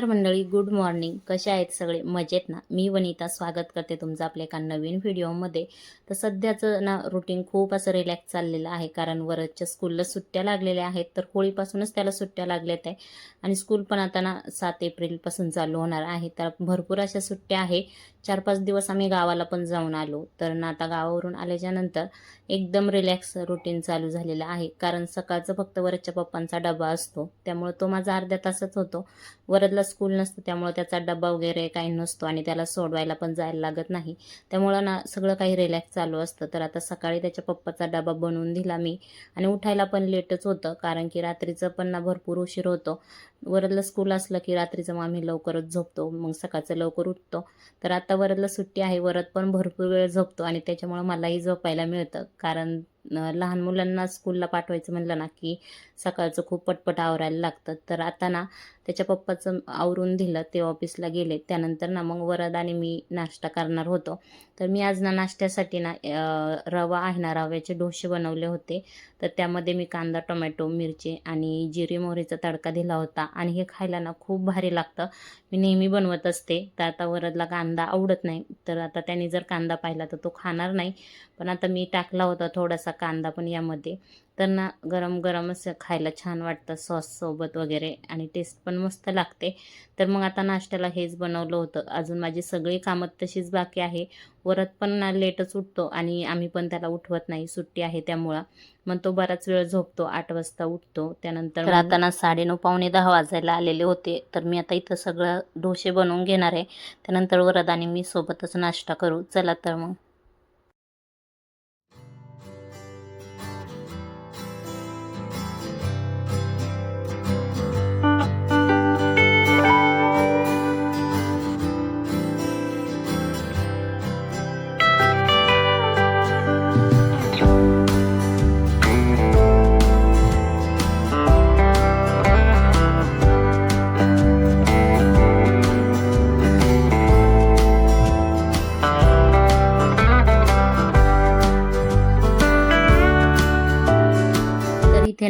नमस्कार मंडळी good morning कसे आहेत सगळे? मजेत ना? मी वनिता स्वागत करते तुमचं आपल्या एका नवीन व्हिडिओमध्ये. तर सध्याचं ना रुटीन खूप असं रिलॅक्स चाललेलं आहे कारण वरच्या स्कूलला सुट्ट्या लागलेल्या आहेत तर होळीपासूनच त्याला सुट्ट्या लागल्यात आहे. आणि स्कूल पण आता ना सात एप्रिलपासून चालू होणार आहे. तर भरपूर अशा सुट्ट्या आहे. चार पाच दिवस आम्ही गावाला पण जाऊन आलो. तर ना आता गावावरून आल्याच्यानंतर एकदम रिलॅक्स रुटीन चालू झालेलं आहे. कारण सकाळचं फक्त वरच्या पप्पांचा डबा असतो. त्यामुळे तो माझा अर्ध्या तासच होतो. वरदला स्कूल नसतं त्यामुळं त्याचा डबा वगैरे काही नसतो आणि त्याला सोडवायला पण जायला लागत नाही. त्यामुळं ना सगळं काही रिलॅक्स चालू असतं. तर आता सकाळी त्याच्या पप्पाचा डबा बनवून दिला मी. आणि उठायला पण लेटच होतं कारण की रात्रीचं पण ना भरपूर उशीर होतो. वरदला स्कूल असलं की रात्रीचं मग आम्ही लवकरच झोपतो. मग सकाळचं लवकर उठतो. तर आता वरदला सुट्टी आहे वरद पण भरपूर वेळ झोपतो आणि त्याच्यामुळं मलाही झोपायला मिळतं. कारण लहान मुलांना स्कूलला पाठवायचं म्हणलं ना की सकाळचं खूप पटपट आवरायला लागतं. तर आता ना त्याच्या पप्पाचं आवरून दिलं ते ऑफिसला गेले. त्यानंतर ना मग वरद आणि मी नाश्ता करणार होतो. तर मी आज ना नाश्त्यासाठी ना रवा आहे ना रव्याचे डोसे बनवले होते. तर त्यामध्ये मी कांदा टोमॅटो मिरची आणि जिरे मोहरीचा तडका दिला होता. आणि हे खायला ना खूप भारी लागतं. मी नेहमी बनवत असते. तर आता वरदला कांदा आवडत नाही. तर आता त्याने जर कांदा पाहिला तर तो खाणार नाही. पण आता मी टाकला होता थोडासा कांदा पण यामध्ये. तर ना गरम गरम असं खायला छान वाटतं सॉससोबत वगैरे आणि टेस्ट पण मस्त लागते. तर मग आता नाश्त्याला हेच बनवलं होतं. अजून माझी सगळी कामं तशीच बाकी आहे. वरत पण ना लेटच उठतो आणि आम्ही पण त्याला उठवत नाही. सुट्टी आहे त्यामुळं. मग तो बराच वेळ झोपतो आठ वाजता उठतो. त्यानंतर तर आता ना साडेनऊ पावणे दहा वाजायला आलेले होते. तर मी आता इथं सगळं डोसे बनवून घेणार आहे. त्यानंतर वरद आणि मी सोबतच नाश्ता करू. चला तर मग.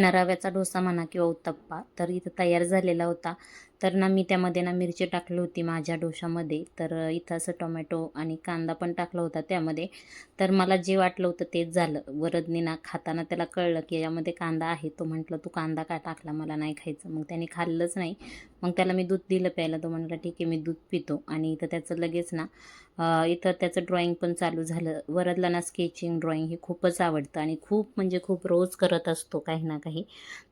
ना रव्याचा डोसा म्हणा किंवा उत्तप्पा तर इथं तयार झालेला होता. तर ना मी त्यामध्ये ना मिरची टाकली होती माझ्या डोशामध्ये तर इथं असं टोमॅटो आणि कांदा पण टाकला होता त्यामध्ये. तर मला जे वाटलं होतं तेच झालं. वरदने ना खाताना त्याला कळलं की यामध्ये कांदा आहे. तो म्हटलं तू कांदा का टाकला? मला नाही खायचं. मग त्याने खाल्लंच नाही. मग त्याला मी दूध दिलं प्यायला. तो म्हटला ठीक आहे मी दूध पितो. आणि इथं त्याचं लगेच ना इथं त्याचं ड्रॉइंग पण चालू झालं. वरदला ना स्केचिंग ड्रॉइंग हे खूपच आवडतं आणि खूप म्हणजे खूप रोज करत असतो काही ना काही.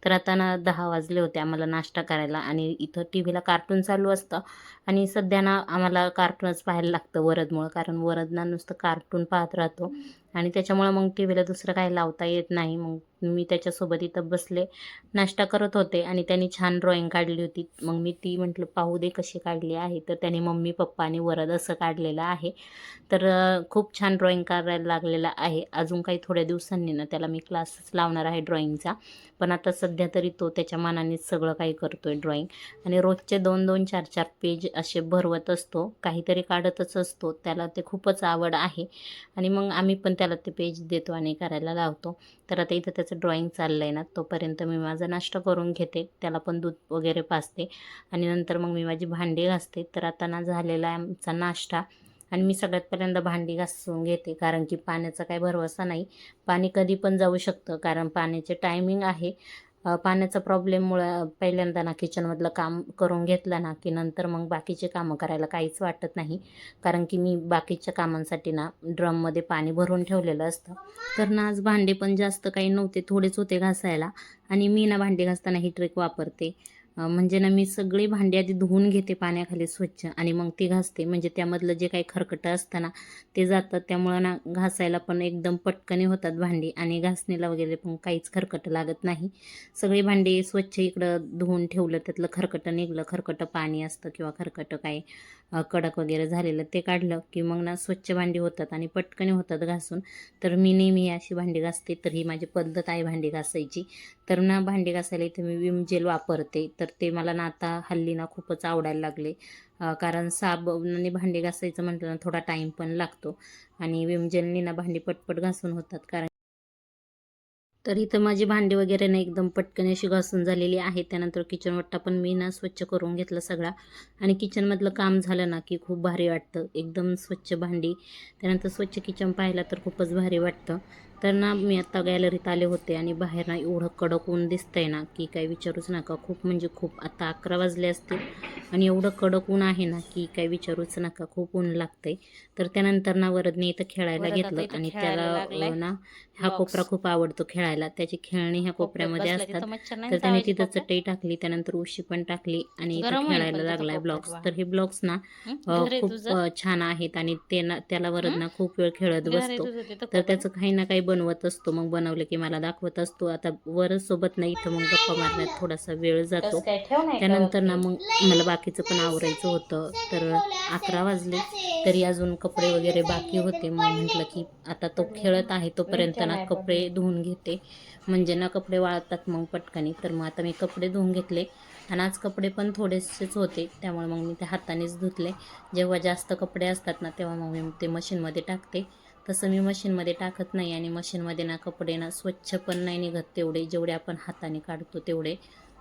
तर आता ना दहा वाजले होते आम्हाला नाश्ता करायला आणि इथं टी व्हीला कार्टून चालू असतं. आणि सध्या ना आम्हाला कार्टूनच पाहायला लागतं वरदमुळं कारण वरद ना नुसतं कार्टून पाहत राहतो. आणि त्याच्यामुळं मग टी व्हीला दुसरं काही लावता येत नाही. मग मी त्याच्यासोबत इथं बसले नाश्ता करत होते आणि त्यांनी छान ड्रॉईंग काढली होती. मग मी ती म्हटलं पाहू दे कशी काढली आहे. तर त्याने मम्मी पप्पा आणि वरद असं काढलेलं आहे. तर खूप छान ड्रॉईंग करायला लागलेला आहे. अजून काही थोड्या दिवसांनी ना त्याला मी क्लासेस लावणार आहे ड्रॉईंगचा पण आता सध्या तरी तो त्याच्या मनानेच सगळं काही करतोय ड्रॉईंग आणि रोजचे दोन दोन चार चार पेज असे भरवत असतो. काहीतरी काढतच असतो. त्याला ते खूपच आवड आहे. आणि मग आम्ही पण त्याला ते पेज देतो आणि करायला लावतो. तर आता इथं त्याचं ड्रॉइंग चाललं आहे ना तोपर्यंत मी माझा नाश्ता करून घेते त्याला पण दूध वगैरे पाजते आणि नंतर मग मी माझी भांडी घासते. तर आता ना झालेला आहे आमचा नाश्ता आणि मी सगळ्यात पहिल्यांदा भांडी घासून घेते कारण की पाण्याचा काही भरवसा नाही. पाणी कधी पण जाऊ शकतं कारण पाण्याचे टायमिंग आहे. पाण्याचा प्रॉब्लेममुळं पहिल्यांदा ना किचनमधलं काम करून घेतलं ना की नंतर मग बाकीचे कामं करायला काहीच वाटत नाही. कारण की मी बाकीच्या कामांसाठी ना ड्रममध्ये पाणी भरून ठेवलेलं असतं. तर ना आज भांडे पण जास्त काही नव्हते थोडेच होते घासायला. आणि मी ना भांडे घासताना ही ट्रिक वापरते. म्हणजे ना मी सगळी भांडी आधी धुवून घेते पाण्याखाली स्वच्छ आणि मग ती घासते. म्हणजे त्यामधलं जे काही खरकटं असतं ना ते जातात. त्यामुळं ना घासायला पण एकदम पटकने होतात भांडी आणि घासणीला वगैरे पण काहीच खरकटं लागत नाही. सगळी भांडी स्वच्छ इकडं धुवून ठेवलं त्यातलं खरकटं निघलं खरकटं पाणी असतं किंवा खरकटं काही कडक वगैरे झालेलं ते काढलं की मग ना स्वच्छ भांडी होतात आणि पटकने होतात घासून. तर मी नेहमी अशी भांडी घासते. तर ही माझी पद्धत आहे भांडी घासायची. तर ना भांडी घासायला इथे मी विम जेल वापरते. तर ते मला ना आता हल्ली ना खूपच आवडायला लागले. कारण कारण साबणाने भांडी घासायचं म्हटलं ना थोडा टाईम पण लागतो. आणि विमजननी ना भांडी पटपट घासून होतात. कारण तर इथं माझी भांडी वगैरे ना एकदम पटकन अशी घासून झालेली आहे. त्यानंतर किचन वट्टा पण मी ना स्वच्छ करून घेतला सगळा. आणि किचनमधलं काम झालं ना की खूप भारी वाटतं. एकदम स्वच्छ भांडी. त्यानंतर स्वच्छ किचन पाहिलं तर खूपच भारी वाटतं. तर ना मी आत्ता गॅलरीत आले होते आणि बाहेर ना एवढं कडक ऊन दिसतंय ना की काही विचारूच नका खूप म्हणजे खूप आता अकरा वाजले असतील आणि एवढं कडक ऊन आहे ना की काही विचारूच नका खूप ऊन लागतंय तर त्यानंतर ना वरदने इथं खेळायला घेतलं आणि त्याला ना हा. कोपरा खूप आवडतो खेळायला त्याची खेळणी ह्या कोपऱ्यामध्ये असतात तर त्याने तिथं. चटई टाकली त्यानंतर उशी पण टाकली आणि खेळायला लागलाय ब्लॉक्स. तर हे ब्लॉक्स ना खूप छान आहेत आणि ते ना त्याला वरद हं? ना खूप वेळ खेळत बसतो तर? त्याचं काही ना काही बनवत असतो मग बनवलं की मला दाखवत असतो. आता वरच सोबत नाही इथं मग गप्पा मारण्यात थोडासा वेळ जातो. त्यानंतर ना? मग मला बाकीचं पण आवरायचं होतं. तर अकरा वाजले तरी अजून कपडे वगैरे बाकी होते. मग म्हटलं की आता तो खेळत आहे तोपर्यंत ना कपडे धुवून घेते. म्हणजे ना कपडे वाळतात मग पटकनी. तर मग आता मी कपडे धुवून घेतले. आणि आज कपडे पण थोडेसेच होते. त्यामुळे मग मी ते हातानेच धुतले. जेव्हा जास्त कपडे असतात ना तेव्हा मग मी ते मशीनमध्ये टाकते. तसं मी मशीनमध्ये टाकत नाही आणि मशीनमध्ये ना कपडे ना स्वच्छ पण नाही निघत तेवढे. जेवढे आपण हाताने काढतो तेवढे.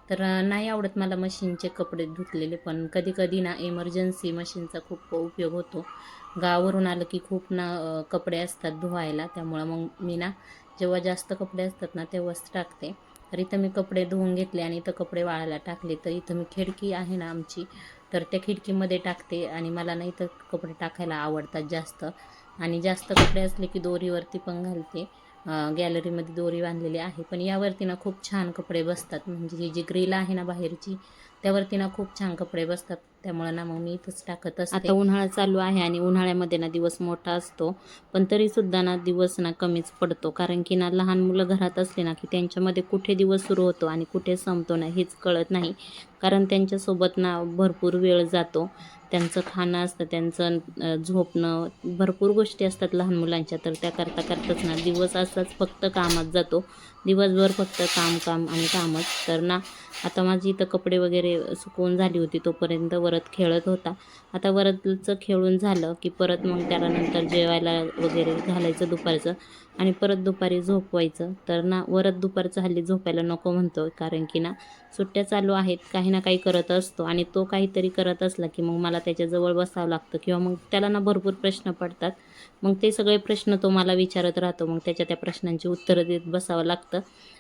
तर नाही आवडत मला मशीनचे कपडे धुतलेले पण कधी कधी ना इमर्जन्सी मशीनचा खूप उपयोग होतो. गावावरून आलं की खूप ना कपडे असतात धुवायला. त्यामुळं मग मी ना जेव्हा जास्त कपडे असतात ना तेव्हाच टाकते. तर इथं मी कपडे धुवून घेतले आणि इथं कपडे वाळायला टाकले. तर इथं मी खिडकी आहे ना आमची तर त्या खिडकीमध्ये टाकते आणि मला ना इथं कपडे टाकायला आवडतात जास्त. आणि जास्त कपडे असले की दोरीवरती पण घालते. गॅलरीमध्ये दोरी बांधलेली आहे. पण यावरती ना खूप छान कपडे बसतात. म्हणजे ही जी ग्रिल आहे ना बाहेरची त्यावरती ना खूप छान कपडे बसतात. त्यामुळे ना मग मी इथंच टाकत असते. आता उन्हाळा चालू आहे आणि उन्हाळ्यामध्ये ना दिवस मोठा असतो. पण तरीसुद्धा ना दिवस ना कमीच पडतो. कारण की ना लहान मुलं घरात असले ना की त्यांच्यामध्ये कुठे दिवस सुरू होतो आणि कुठे संपतो ना हेच कळत नाही. कारण त्यांच्यासोबत ना भरपूर वेळ जातो. त्यांचं खाणं असतं त्यांचं झोपणं भरपूर गोष्टी असतात लहान मुलांच्या तर त्या करता करताच ना दिवस असाच फक्त कामात जातो. दिवसभर फक्त काम काम आणि कामच. तर ना आता माझी इथं कपडे वगैरे सुकवून झाली होती तोपर्यंत वरत खेळत होता. आता वरतचं खेळून झालं की परत मग त्याला नंतर जेवायला वगैरे घालायचं दुपारचं आणि परत दुपारी झोपवायचं. तर ना वरत दुपारचं हल्ली झोपायला नको म्हणतो कारण की ना सुट्ट्या चालू आहेत काही ना काही करत असतो आणि तो काहीतरी करत असला की मग मला त्याच्याजवळ बसावं लागतं किंवा मग त्याला ना भरपूर प्रश्न पडतात. मग ते सगळे प्रश्न तो मला विचारत राहतो. मग त्याच्या त्या प्रश्नांची उत्तरं देत बसावं लागतं.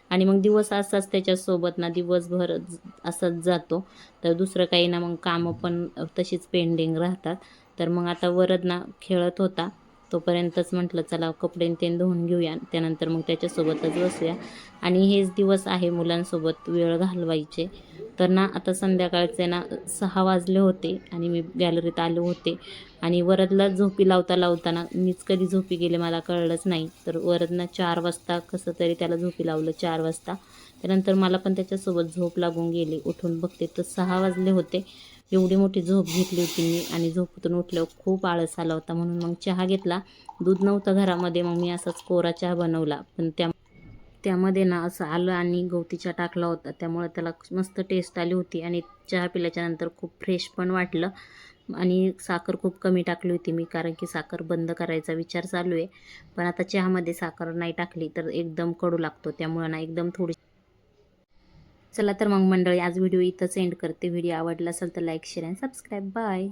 आणि मग दिवस असाच त्याच्यासोबत ना दिवसभर असाच जातो. तर दुसरं काही ना मग कामं पण तशीच पेंडिंग राहतात. तर मग आता वरद ना खेळत होता. तोपर्यंतच म्हटलं चला कपडे ते धुवून घेऊया. त्यानंतर मग त्याच्यासोबतच बसूया. आणि हेच दिवस आहे मुलांसोबत वेळ घालवायचे. तर ना आता संध्याकाळचे ना सहा वाजले होते आणि मी गॅलरीत आले होते. आणि वरदला झोपी लावता लावताना मीच कधी झोपी गेले मला कळलंच नाही. तर वरदना चार वाजता कसं तरी त्याला झोपी लावलं चार वाजता. त्यानंतर मला पण त्याच्यासोबत झोप लागून गेली. उठून बघते तर सहा वाजले होते. एवढी मोठी झोप घेतली होती मी आणि झोपेतून उठल्यावर खूप आळस आला होता. म्हणून मग चहा घेतला. दूध नव्हतं घरामध्ये. मग मी असाच कोरा चहा बनवला. पण त्या त्यामध्ये ना असं आलं आणि गवती चहा टाकला होता. त्यामुळे त्याला मस्त टेस्ट आली होती आणि चहा पिल्याच्यानंतर खूप फ्रेश पण वाटलं आणि साखर खूप कमी टाकली होती मी कारण की साखर बंद करायचा विचार चालू आहे. पण आता चहामध्ये साखर नाही टाकली तर एकदम कडू लागतो. त्यामुळं ना एकदम थोडी चला तर मग मंडळी आज व्हिडिओ इथंच एंड करते. व्हिडिओ आवडला असेल तर like share and subscribe bye